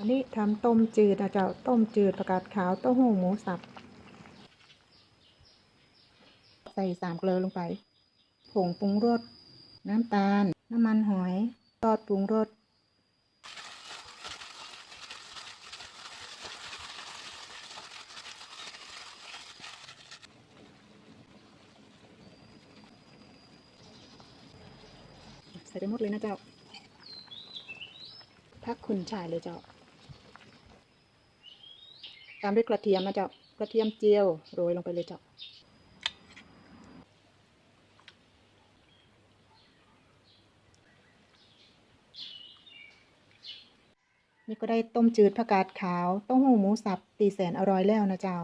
วันนี้ทำต้มจืดนะเจ้าต้มจืดผักกาดขาวเต้าหู้หมูสับ ใส่สามเกลือลงไป ผงปรุงรส น้ำตาล น้ำมันหอยซอสปรุงรส ใส่ไปหมดเลยนะเจ้าพักคุณชายเลยเจ้า ตามด้วยกระเทียมนะเจ้ากระเทียมเจียวโรยลงไปเลยเจ้านี่ก็ได้ต้มจืดผักกาดขาวต้าหู้หมูสับตีแสนอร่อยแล้วนะเจ้า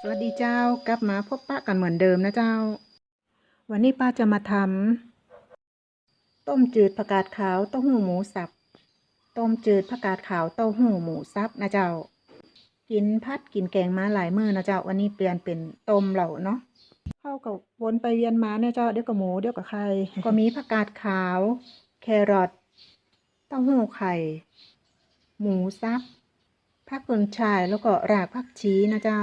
สวัสดีเจ้ากลับมาพบปะกันเหมือนเดิมนะเจ้า วันนี้ป้าจะมาทำต้มจืดผักกาดขาวต้าหู้หมูสับ ต้มจืดผักกาดขาวเต้าหู้หมูสับนะเจ้า กินพัดกินแกงมาหลายมือนะเจ้าวันนี้เปลี่ยนเป็นต้มเหล่าเนาะเข้ากับวนไปเวียนมาเนี่ยเจ้าเดี๋ยวกับหมูเดี๋ยวกับไข่ก็มีผักกาดขาว แครอทเต้าหู้ไข่ หมูสับผักกุนชายแล้วก็รากผักชีนะเจ้า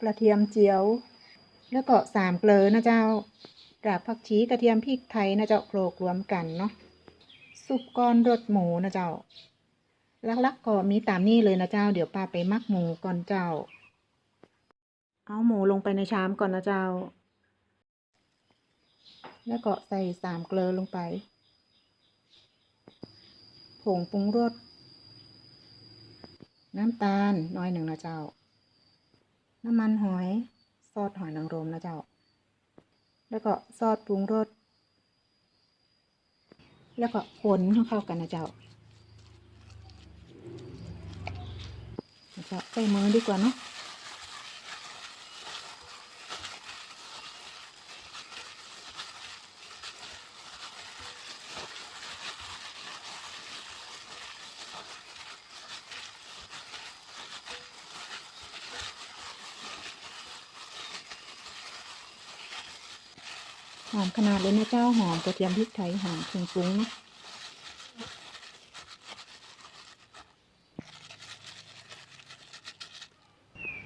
กระเทียมเจียว แล้วก็สามเกลือนะเจ้ารากผักชีกระเทียมพริกไทยนะเจ้าโขลกรวมกันเนาะ ซุปก้อนรสหมูนะเจ้าลักๆก็มีตามนี้เลยนะเจ้า เดี๋ยวป้าไปมักหมูก่อนเจ้า เอาหมูลงไปในชามก่อนนะเจ้า แล้วก็ใส่สามเกลือลงไป ผงปรุงรส น้ำตาลน้อยหนึ่งนะเจ้า น้ำมันหอย ซอสหอยนางรมนะเจ้า แล้วก็ซอสปรุงรส แล้วก็คนให้เข้ากันนะเจ้าเจ้าใส่มือดีกว่าเนาะ อมขนาดเลยนะเจ้าหอมกระเทียมพริกไทยหอมเครื่องปรุงนะ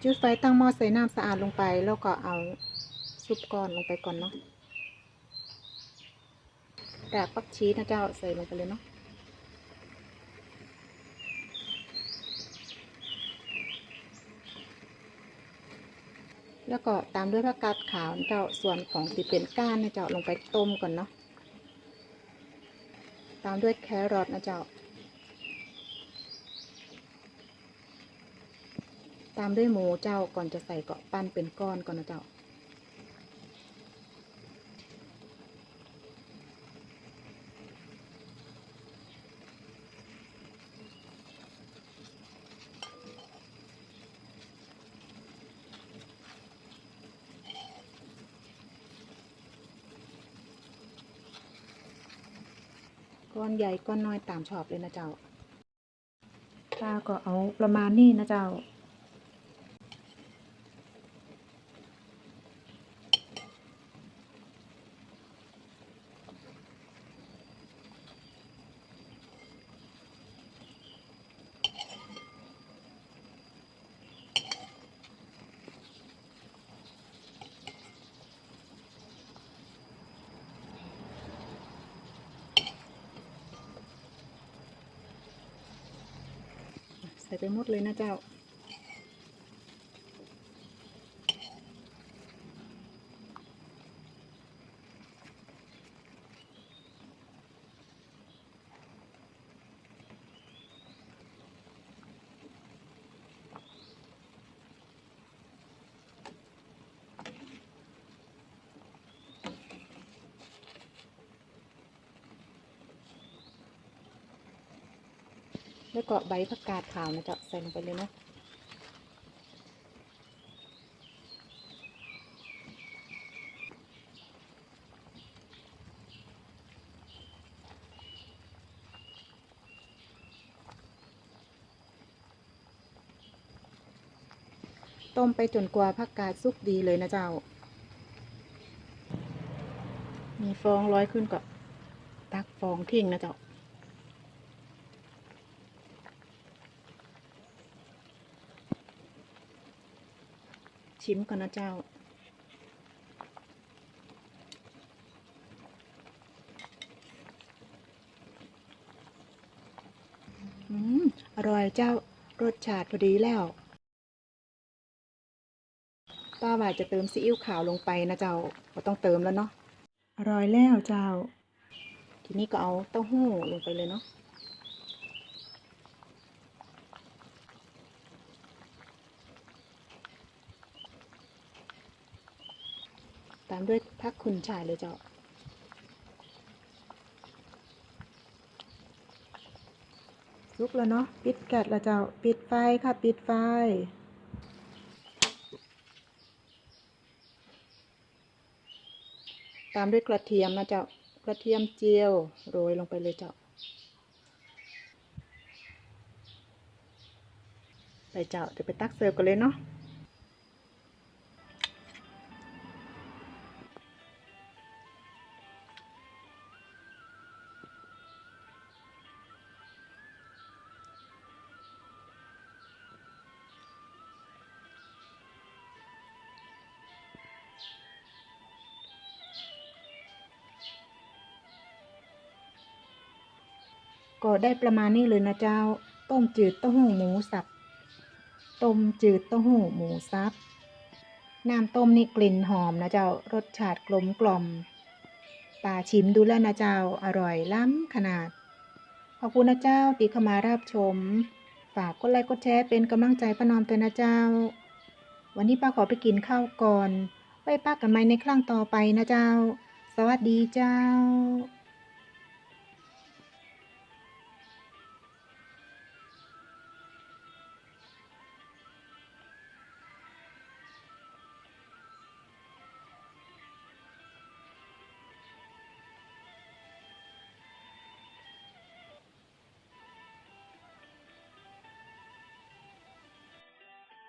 จุดไฟตั้งหม้อใส่น้ำสะอาดลงไป แล้วก็เอาซุปก้อนลงไปก่อนเนาะแต่ปักชีนะเจ้าใส่ลงไปเลยเนาะ แล้วก็ตามด้วยผักกาดขาวนะเจ้าส่วนของที่เป็นก้านนะเจ้าลงไปต้มก่อนเนาะตามด้วยแครอทนะเจ้า ตามด้วยหมูเจ้าก่อนจะใส่เกาะปั้นเป็นก้อนก่อนนะเจ้า ก้อนใหญ่ก้อนน้อยตามชอบเลยนะเจ้าป้าก็เอาประมาณนี้นะเจ้า ใส่ไปหมดเลยนะเจ้า แล้วก็ใบผักกาดขาวนะเจ้าใส่ลงไปเลยเนาะต้มไปจนกว่าผักกาดสุกดีเลยนะเจ้า มีฟองร้อยขึ้นก็ตักฟองทิ้งนะเจ้า ชิมก่อนนะเจ้า อืม อร่อยเจ้ารสชาติพอดีแล้ว ป้าว่าจะเติมซีอิ๊วขาวลงไปนะเจ้าก็ต้องเติมแล้วเนาะ อร่อยแล้วเจ้า ทีนี้ก็เอาเต้าหู้ลงไปเลยเนาะ ตามด้วยผักคุณชายเลยเจ้า ลุกแล้วเนาะ ปิดแก๊สแล้วเจ้า ปิดไฟค่ะ ปิดไฟ ตามด้วยกระเทียมนะเจ้า กระเทียมเจียวโรยลงไปเลยเจ้า ไปเจ้าเดี๋ยวไปตักเสิร์ฟกันเลยเนาะ ก็ได้ประมาณนี้เลยนะเจ้า ต้มจืดเต้าหู้หมูสับ ต้มจืดเต้าหู้หมูสับ น้ำต้มนี่กลิ่นหอมนะเจ้า รสชาติกลมกล่อมป่าชิมดูแล้วนะเจ้า อร่อยล้ำขนาด ขอบคุณนะเจ้าที่เข้ามารับชม ฝากกดไลค์กดแชร์เป็นกำลังใจประนอมเตยนะเจ้า วันนี้ป้าขอไปกินข้าวก่อน ไว้ป้ากันใหม่ในครั้งต่อไปนะเจ้า สวัสดีเจ้า